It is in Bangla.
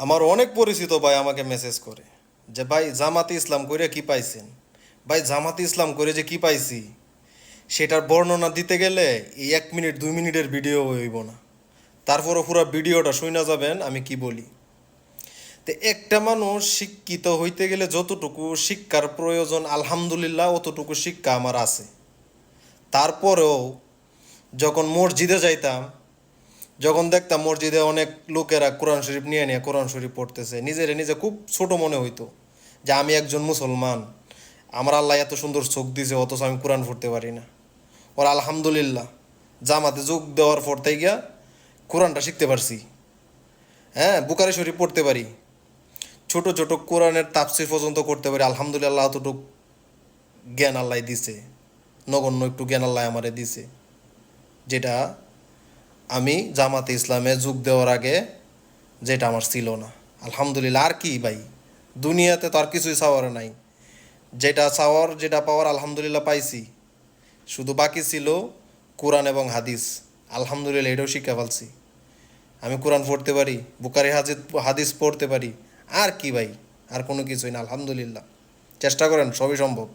আমার অনেক পরিচিত ভাই আমাকে মেসেজ করে যে, ভাই, জামাতে ইসলাম করে কি পাইছেন? ভাই, জামাতে ইসলাম করে যে কি পাইছি, সেটার বর্ণনা দিতে গেলে এই এক মিনিট, দুই মিনিটের ভিডিও হইব না। তারপরও পুরো ভিডিওটা শুনে যাবেন, আমি কি বলি? তো একটা মানুষ শিক্ষিত হইতে গেলে যতটুকু শিক্ষার প্রয়োজন, আলহামদুলিল্লাহ অতটুকু শিক্ষা আমার আছে। তারপরেও যখন মসজিদে যাইতাম যখন দেখতাম মসজিদে অনেক লোকেরা কোরআন শরীফ নিয়ে নিয়ে কোরআন শরীফ পড়তেছে, নিজেরে নিজে খুব ছোট মনে হইতো যে আমি একজন মুসলমান। আমার আল্লাহ এত সুন্দর চোখ দিছে, অথচ আমি কোরআন পড়তে পারি না। ওর আলহামদুলিল্লাহ, জামাতে যোগ দেওয়ার পর থেকে কোরআনটা শিখতে পারছি। হ্যাঁ বুকারি শরীফ পড়তে পারি। ছোট ছোট কোরআনের তাফসির পর্যন্ত করতে পারি। আলহামদুলিল্লাহ অতটুক জ্ঞান আল্লাহ দিছে। নগণ্য একটু জ্ঞান আল্লাহ আমারে দিছে। যেটা আমি জামাতে ইসলামে যোগ দেওয়ার আগে যেটা আমার ছিল না। আলহামদুলিল্লাহ, আর কি ভাই? দুনিয়াতে তো আর কিছুই চাওয়ার নাই। যেটা চাওয়ার, যেটা পাওয়ার আলহামদুলিল্লাহ পাইছি। শুধু বাকি ছিল কোরআন এবং হাদিস। আলহামদুলিল্লাহ এটাও শিক্ষা পালছি। আমি কোরআন পড়তে পারি বুকারি হাজিদ হাদিস পড়তে পারি। আর কি ভাই? আর কোনো কিছুই না, আলহামদুলিল্লাহ। চেষ্টা করেন, সবই সম্ভব।